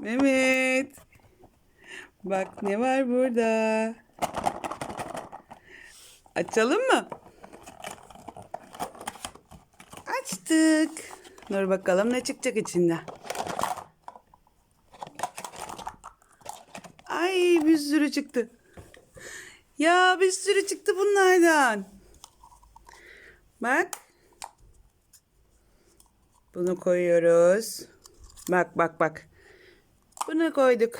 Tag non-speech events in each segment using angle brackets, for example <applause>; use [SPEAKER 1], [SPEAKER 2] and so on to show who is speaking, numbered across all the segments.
[SPEAKER 1] Mehmet. Bak ne var burada. Açalım mı? Açtık. Dur bakalım ne çıkacak içinden. Ay bir sürü çıktı. Ya bir sürü çıktı bunlardan. Bak. Bunu koyuyoruz. Bak bak bak. Bunu koyduk.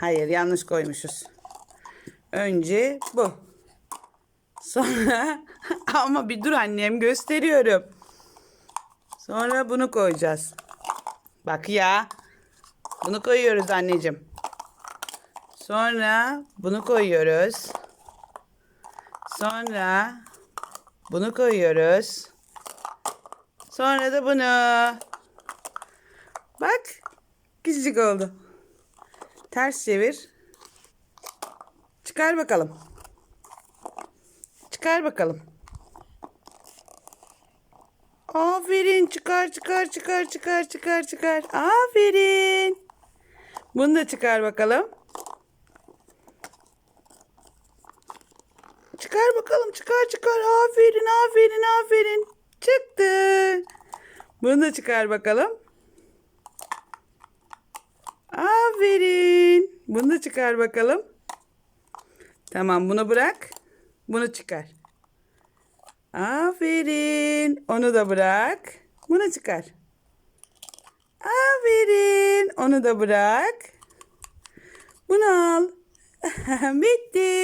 [SPEAKER 1] Hayır yanlış koymuşuz. Önce bu. Sonra <laughs> ama bir dur annem gösteriyorum. Sonra bunu koyacağız. Bak ya. Bunu koyuyoruz anneciğim. Sonra bunu koyuyoruz. Sonra bunu koyuyoruz. Sonra da bunu. Küçücük oldu. Ters çevir. Çıkar bakalım. Çıkar bakalım. Aferin. Çıkar çıkar çıkar çıkar çıkar çıkar. Aferin. Bunu da çıkar bakalım. Çıkar bakalım çıkar çıkar. Aferin aferin aferin. Çıktı. Bunu da çıkar bakalım. Aferin. Bunu da çıkar bakalım. Tamam bunu bırak. Bunu çıkar. Aferin. Onu da bırak. Bunu çıkar. Aferin. Onu da bırak. Bunu al. <laughs> Bitti.